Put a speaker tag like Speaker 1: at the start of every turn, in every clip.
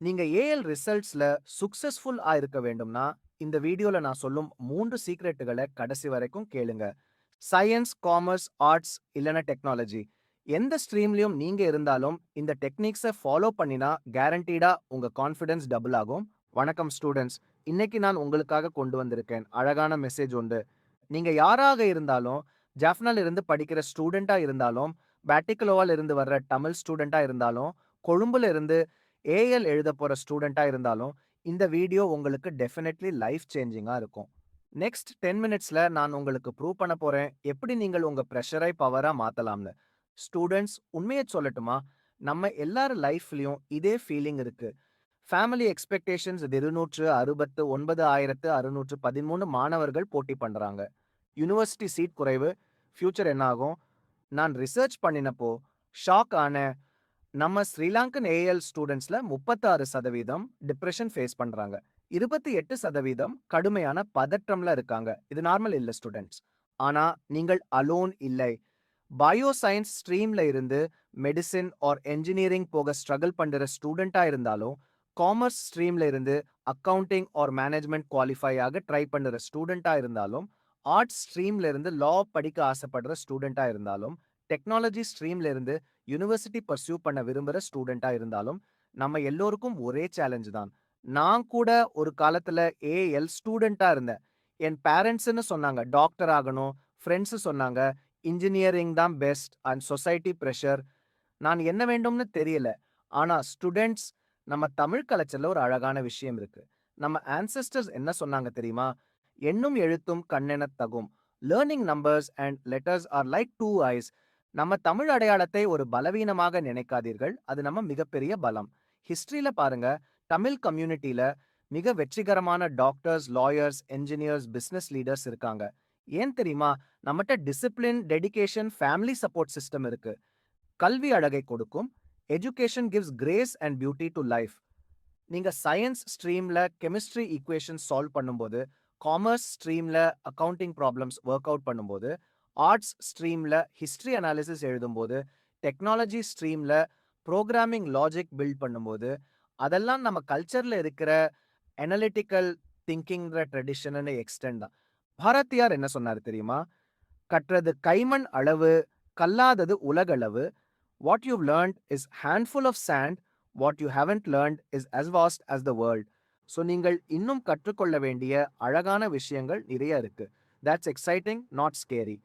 Speaker 1: நீங்க AL ரிசல்ட்ஸ்ல successful ஆயிருக்க வேண்டும்னா, இந்த வீடியோல நான் சொல்லும் மூன்று சீக்ரெட்டுகள கடைசி வரைக்கும் கேளுங்க. சயின்ஸ் காமர்ஸ், ஆர்ட்ஸ் இல்லைன்னா டெக்னாலஜி. எந்த ஸ்ட்ரீம்லயும் நீங்க இருந்தாலும் இந்த டெக்னிக்ஸ ஃபாலோ பண்ணினா கேரண்டீடா உங்க கான்ஃபிடன்ஸ் டபுள் ஆகும். வணக்கம் ஸ்டூடண்ட்ஸ். இன்னைக்கு நான் உங்களுக்காக கொண்டு வந்திருக்கேன். அழகான மெசேஜ் உண்டு நீங்க யாராக இருந்தாலும், ஜாஃப்னால் இருந்து படிக்கிற ஸ்டூடெண்ட்டா இருந்தாலும், பேட்டிகலோவால இருந்து வர்ற தமிழ் ஸ்டூடெண்ட்டா இருந்தாலும், கொழும்புல இருந்து ஏஎல் எழுத போகிற ஸ்டூடெண்ட்டா இருந்தாலும், இந்த வீடியோ உங்களுக்கு டெஃபினெட்லி லைஃப் சேஞ்சிங்கா இருக்கும். நெக்ஸ்ட் 10 மினிட்ஸ்ல நான் உங்களுக்கு ப்ரூவ் பண்ண போறேன். எப்படி நீங்கள் உங்க ப்ரெஷரை பவரா மாத்தலாம்னு. ஸ்டூடண்ட்ஸ் உண்மையை சொல்லட்டுமா? நம்ம எல்லார் லைஃப்லயும் இதே ஃபீலிங் இருக்கு. ஃபேமிலி எக்ஸ்பெக்டேஷன்ஸ் 269,613 மாணவர்கள் போட்டி பண்றாங்க. யுனிவர்சிட்டி சீட் குறைவு. ஃப்யூச்சர் என்ன ஆகும்? நான் ரிசர்ச் பண்ணினப்போ ஷாக் ஆன நம்ம ஸ்ரீலங்கன் ஏஎல் ஸ்டூடண்ட்ஸ்ல முப்பத்தாறு சதவீதம் டிப்ரெஷன் ஃபேஸ் பண்றாங்க. 28% கடுமையான பதற்றம்ல இருக்காங்க. இது நார்மல் இல்ல ஸ்டூடண்ட்ஸ். ஆனா நீங்கள் அலோன் இல்லை. பயோ சயின்ஸ் ஸ்ட்ரீம்ல இருந்து மெடிசின் ஆர் என்ஜினியரிங் போக ஸ்ட்ரகிள் பண்ற ஸ்டூடெண்ட்டா இருந்தாலும், காமர்ஸ் ஸ்ட்ரீம்ல இருந்து அக்கவுண்டிங் ஆர் மேனேஜ்மெண்ட் குவாலிஃபை ஆக ட்ரை பண்ற ஸ்டூடெண்ட்டா இருந்தாலும், ஆர்ட்ஸ் ஸ்ட்ரீம்ல இருந்து லா படிக்க ஆசைப்படுற ஸ்டூடெண்ட்டா இருந்தாலும், டெக்னாலஜி ஸ்ட்ரீம்ல இருந்து யுனிவர்சிட்டி பர்சியூ பண்ண விரும்புற ஸ்டூடெண்ட்டாக இருந்தாலும், நம்ம எல்லோருக்கும் ஒரே சேலஞ்ச் தான். நான் கூட ஒரு காலத்துல ஏஎல் ஸ்டூடெண்ட்டாக இருந்தேன். என் பேரண்ட்ஸ்ன்னு சொன்னாங்க டாக்டர் ஆகணும். ஃப்ரெண்ட்ஸு சொன்னாங்க இன்ஜினியரிங் தான் பெஸ்ட் அண்ட் சொசைட்டி ப்ரெஷர் நான் என்ன வேண்டும்னு தெரியல. ஆனா ஸ்டூடெண்ட்ஸ் நம்ம தமிழ் கல்ச்சர்ல ஒரு அழகான விஷயம் இருக்கு. நம்ம ஆன்செஸ்டர்ஸ் என்ன சொன்னாங்க தெரியுமா? எண்ணும் எழுத்தும் கண்ணென தகும். Learning numbers and letters are like two eyes. நம்ம தமிழ் அடையாளத்தை ஒரு பலவீனமாக நினைக்காதீர்கள். அது நம்ம மிகப்பெரிய பலம். ஹிஸ்டரியில பாருங்க, தமிழ் கம்யூனிட்டில மிக வெற்றிகரமான doctors, lawyers, engineers, business leaders இருக்காங்க. ஏன் தெரியுமா? நம்மகிட்ட discipline, dedication, family support system இருக்கு. கல்வி அழகை கொடுக்கும். Education gives grace and beauty to life. நீங்க சயின்ஸ் ஸ்ட்ரீம்ல கெமிஸ்ட்ரி ஈக்குவேஷன் சால்வ் பண்ணும்போது, காமர்ஸ் ஸ்ட்ரீம்ல அக்கவுண்டிங் ப்ராப்ளம்ஸ் வொர்க் அவுட் பண்ணும்போது, ஆர்ட்ஸ் ஸ்ட்ரீம்ல ஹிஸ்ட்ரி அனாலிசிஸ் எழுதும்போது, டெக்னாலஜி ஸ்ட்ரீம்ல ப்ரோக்ராமிங் லாஜிக் பில்ட் பண்ணும்போது, அதெல்லாம் நம்ம கல்ச்சர்ல இருக்கிற அனலிட்டிக்கல் திங்கிங்கிற ட்ரெடிஷன்னு எக்ஸ்டெண்ட் தான். பாரதியார் என்ன சொன்னார் தெரியுமா? கற்றது கைமண் அளவு, கல்லாதது உலகளவு. What you learned is handful of sand. What you haven't learned is as vast as the world. So நீங்கள் இன்னும் கற்றுக்கொள்ள வேண்டிய அழகான விஷயங்கள் நிறைய இருக்கு. That's exciting, not scary.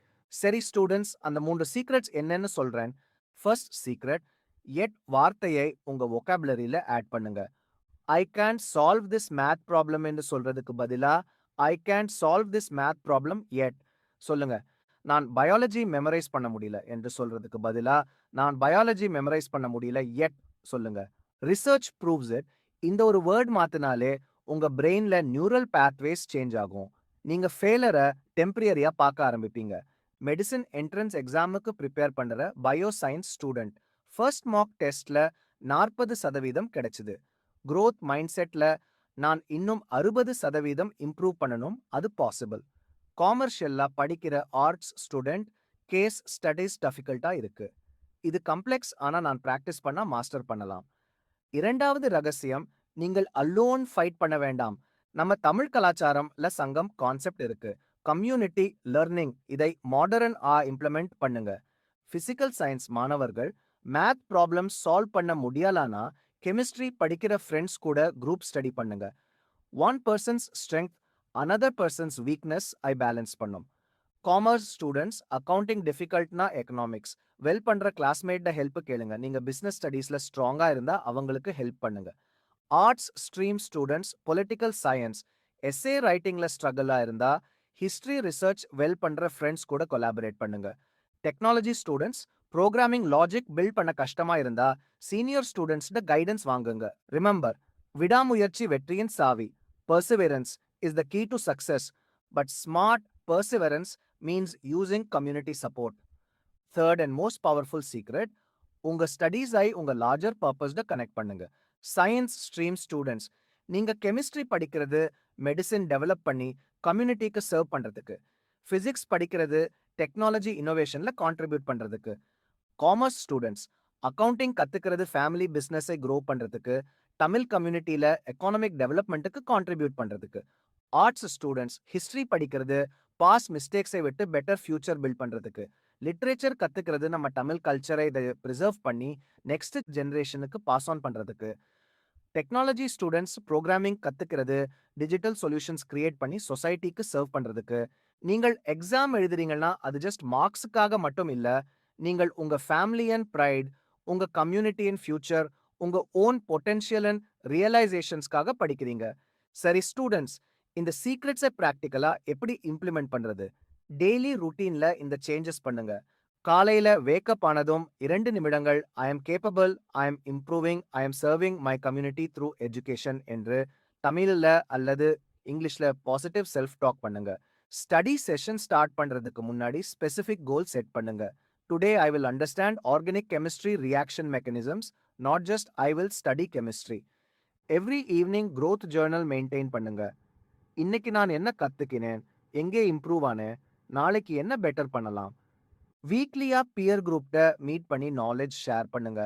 Speaker 1: சரி ஸ்டூடண்ட்ஸ், அந்த மூன்று சீக்ரெட்ஸ் என்னன்னு சொல்றேன். ஃபர்ஸ்ட் சீக்ரெட், எட் வார்த்தையை உங்க வொக்காபுலரியில ஆட் பண்ணுங்க. I can solve this math problem என்று சொல்றதுக்கு பதிலா, I can solve this math problem yet. சொல்லுங்க. நான் பயாலஜி மெமரைஸ் பண்ண முடியல என்று சொல்றதுக்கு பதிலா, நான் பயாலஜி மெமரைஸ் பண்ண முடியல எட் சொல்லுங்க. Research proves it. இந்த ஒரு வேர்ட் மாத்துனாலே உங்க பிரெயின்ல நியூரல் பேத்வேஸ் சேஞ்ச் ஆகும். நீங்க ஃபெயிலரை டெம்பரரியா பார்க்க ஆரம்பிப்பீங்க. மெடிசன் என்ட்ரன்ஸ் எக்ஸாமுக்கு பிரிப்பேர் பண்ற bio science student. First mark டெஸ்ட்ல 40% கிடைச்சது. குரோத் மைண்ட்செட்ல நான் இன்னும் 60% இம்ப்ரூவ் பண்ணணும். அது பாசிபிள். காமர்ஷியலா படிக்கிற ஆர்ட்ஸ் ஸ்டூடெண்ட் கேஸ் ஸ்டடீஸ் டஃபிகல்ட்டாக இருக்கு. இது கம்ப்ளெக்ஸ் ஆனா நான் பிராக்டிஸ் பண்ணா மாஸ்டர் பண்ணலாம். இரண்டாவது ரகசியம், நீங்கள் அல்லோன் ஃபைட் பண்ண வேண்டாம். நம்ம தமிழ் கலாச்சாரம்ல சங்கம் கான்செப்ட் இருக்கு. கம்யூனிட்டி லர்னிங் இதை மாடர்ன் ஆ இம்ப்ளிமெண்ட் பண்ணுங்க. ஃபிசிக்கல் சயின்ஸ் மாணவர்கள் மேத் ப்ராப்ளம் சால்வ் பண்ண முடியலானா கெமிஸ்ட்ரி படிக்கிற ஃப்ரெண்ட்ஸ் கூட குரூப் ஸ்டடி பண்ணுங்க. One person's strength another person's weakness ஐ பேலன்ஸ் பண்ணும். காமர்ஸ் ஸ்டூடண்ட்ஸ் அக்கவுண்டிங் டிஃபிகல்ட்னா எக்கனாமிக்ஸ். வெல் பண்ற கிளாஸ்மேட்ட ஹெல்ப் கேளுங்க. நீங்க பிசினஸ் ஸ்டடீஸ்ல ஸ்ட்ராங்கா இருந்தா அவங்களுக்கு ஹெல்ப் பண்ணுங்க. Arts stream students political science essay ரைட்டிங்ல ஸ்ட்ரகிளாக இருந்தா, ஹிஸ்ட்ரி ரிசர்ச் வெல் பண்ற ஃபிரெண்ட்ஸ் கூட கொலாபரேட் பண்ணுங்க. Technology students programming logic build பண்ண கஷ்டமா இருந்தா, சீனியர் ஸ்டூடண்ட்ஸ்ட கைடன்ஸ் வாங்குங்க. ரிமெம்பர், விடாமுயற்சி வெற்றியின் சாவி. Perseverance is the key to success. But smart perseverance means using community support. Third and most powerful secret, உங்க ஸ்டடீஸை உங்க லார்ஜர் பர்பஸ்ட கனெக்ட் பண்ணுங்க. சயின்ஸ் ஸ்ட்ரீம் ஸ்டூடண்ட்ஸ், நீங்க கெமிஸ்ட்ரி படிக்கிறது மெடிசின் டெவலப் பண்ணி கம்யூனிட்டிக்கு சர்வ் பண்றதுக்கு. பிசிக்ஸ் படிக்கிறது டெக்னாலஜி இனோவேஷன்ல கான்ட்ரிபியூட் பண்றதுக்கு. காமர்ஸ் ஸ்டூடண்ட்ஸ் அக்கவுண்டிங் கத்துக்கிறது ஃபேமிலி பிசினஸை க்ரோ பண்றதுக்கு. தமிழ் கம்யூனிட்டியில எக்கானமிக் டெவலப்மெண்ட்டுக்கு கான்ட்ரிபியூட் பண்றதுக்கு ஆர்ட்ஸ் ஸ்டூடெண்ட்ஸ் ஹிஸ்ட்ரி படிக்கிறது பாஸ் மிஸ்டேக்ஸை விட்டு பெட்டர் ஃபியூச்சர் பில்ட் பண்றதுக்கு லிட்ரேச்சர் கற்றுக்கிறது நம்ம தமிழ் கல்ச்சரை இதை ப்ரிசர்வ் பண்ணி நெக்ஸ்ட் ஜெனரேஷனுக்கு பாஸ் ஆன் பண்றதுக்கு டெக்னாலஜி ஸ்டூடெண்ட்ஸ் ப்ரோக்ராமிங் கத்துக்கிறது டிஜிட்டல் சொல்யூஷன்ஸ் கிரியேட் பண்ணி சொசைட்டிக்கு சர்வ் பண்றதுக்கு. நீங்கள் எக்ஸாம் எழுதுறீங்கன்னா அது ஜஸ்ட் மார்க்ஸுக்காக மட்டும் இல்ல நீங்கள் உங்க ஃபேமிலி அண்ட் ப்ரைட் உங்க கம்யூனிட்டி அண்ட் ஃபியூச்சர் உங்க ஓன் பொட்டென்ஷியல் அண்ட் ரியலைசேஷன்ஸ்க்காக படிக்கிறீங்க. சரி ஸ்டூடெண்ட்ஸ் இந்த சீக்ரெட்ஸை ப்ராக்டிக்கலாக எப்படி இம்ப்ளிமெண்ட் பண்றது? டெய்லி ரூட்டீன்ல இந்த சேஞ்சஸ் பண்ணுங்க. காலையில வேக்கப் ஆனதும் இரண்டு நிமிடங்கள் I am capable I am improving I am serving my community through education என்று தமிழ்ல அல்லது இங்கிலீஷ்ல பாசிட்டிவ் செல்ஃப் டாக் பண்ணுங்க. ஸ்டடி செஷன் ஸ்டார்ட் பண்றதுக்கு முன்னாடி ஸ்பெசிஃபிக் கோல் செட் பண்ணுங்க. Today I will understand organic chemistry reaction mechanisms not just I will study chemistry every evening growth journal maintain பண்ணுங்க. இன்னைக்கு நான் என்ன கத்துக்கினேன்? எங்கே இம்ப்ரூவ் ஆனேன்? நாளைக்கு என்ன பெட்டர் பண்ணலாம்? வீக்லியா பியர் குரூப்ட மீட் பண்ணி நாலேஜ் ஷேர் பண்ணுங்க.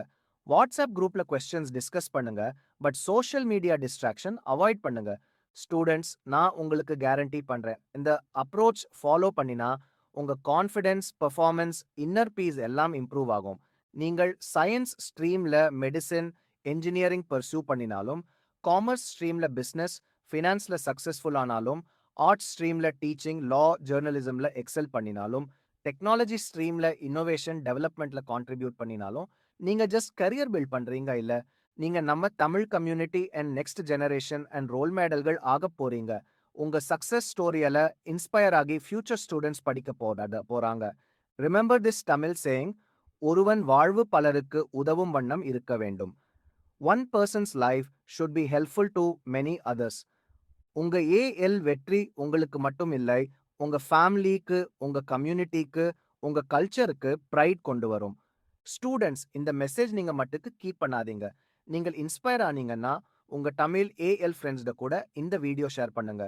Speaker 1: வாட்ஸ்அப் குரூப்ல கொஸ்டின்ஸ் டிஸ்கஸ் பண்ணுங்க. But social media distraction avoid பண்ணுங்க. ஸ்டூடெண்ட்ஸ் நான் உங்களுக்கு கேரண்டி பண்றேன். இந்த அப்ரோச் ஃபாலோ பண்ணினா உங்க கான்ஃபிடென்ஸ் பெர்ஃபார்மன்ஸ் இன்னர் பீஸ் எல்லாம் இம்ப்ரூவ் ஆகும். நீங்கள் சயின்ஸ் ஸ்ட்ரீம்ல மெடிசின் என்ஜினியரிங் பர்சூ பண்ணினாலும் காமர்ஸ் ஸ்ட்ரீம்ல பிஸ்னஸ் ஃபினான்ஸ்ல சக்ஸஸ்ஃபுல் ஆனாலும் ஆர்ட்ஸ் ஸ்ட்ரீம்ல டீச்சிங் லா ஜேர்னலிசமில் எக்ஸல் பண்ணினாலும் டெக்னாலஜி ஸ்ட்ரீம்ல இன்னோவேஷன் டெவலப்மெண்ட்டில் கான்ட்ரிபியூட் பண்ணினாலும் நீங்க ஜஸ்ட் கரியர் பில்ட் பண்றீங்க இல்ல நீங்க நம்ம Tamil community and next generation and role மாடல்கள் ஆக போறீங்க. உங்க சக்சஸ் ஸ்டோரியால இன்ஸ்பயர் ஆகி ஃபியூச்சர் ஸ்டூடெண்ட்ஸ் படிக்க போறாத போறாங்க. ரிமெம்பர் திஸ் தமிழ் சேயிங் ஒருவன் வாழ்வு பலருக்கு உதவும் வண்ணம் இருக்க வேண்டும். One person's life should be helpful to many others உங்க ஏஎல் வெற்றி உங்களுக்கு மட்டும் இல்லை உங்க ஃபேமிலிக்கு உங்க கம்யூனிட்டிக்கு உங்க கல்ச்சருக்கு ப்ரைட் கொண்டு வரும். ஸ்டூடெண்ட்ஸ் இந்த மெசேஜ் நீங்க மட்டுக்கு கீப் பண்ணாதீங்க. நீங்கள் இன்ஸ்பயர் ஆனீங்கன்னா உங்க தமிழ் ஏஎல் ஃப்ரெண்ட்ஸ்ட கூட இந்த வீடியோ ஷேர் பண்ணுங்க.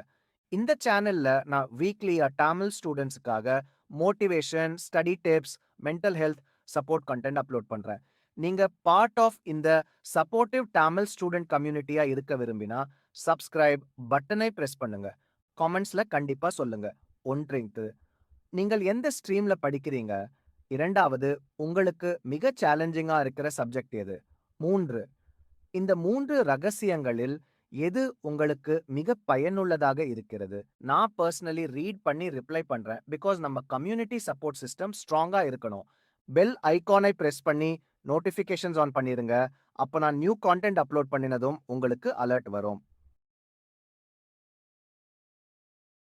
Speaker 1: இந்த சேனல்ல நான் வீக்லியா Tamil ஸ்டூடெண்ட்ஸுக்காக motivation study tips mental health support content upload பண்றேன். நீங்க பார்ட் ஆஃப் இந்த சப்போர்ட்டிவ் தமிழ் ஸ்டூடெண்ட் கம்யூனிட்டியா இருக்க விரும்பினா சப்ஸ்கிரைப் பட்டனை பிரஸ் பண்ணுங்க. காமெண்ட்ஸ்ல கண்டிப்பா சொல்லுங்க. ஒன்றிணைத்து. நீங்கள் எந்த ஸ்ட்ரீம்ல படிக்கிறீங்க? இரண்டாவது உங்களுக்கு மிக சேலஞ்சிங்கா இருக்கிற சப்ஜெக்ட் எது? மூன்று இந்த மூன்று ரகசியங்களில் எது உங்களுக்கு மிக பயனுள்ளதாக இருக்கிறது? நான் பர்சனலி ரீட் பண்ணி ரிப்ளை பண்றேன். பிகாஸ் நம்ம கம்யூனிட்டி சப்போர்ட் சிஸ்டம் ஸ்ட்ராங்கா இருக்கணும். பெல் ஐகானை பிரஸ் பண்ணி நோட்டிஃபிகேஷன்ஸ் ஆன் பண்ணிருங்க. அப்போ நான் நியூ கான்டென்ட் அப்லோட் பண்ணினதும் உங்களுக்கு அலர்ட் வரும்.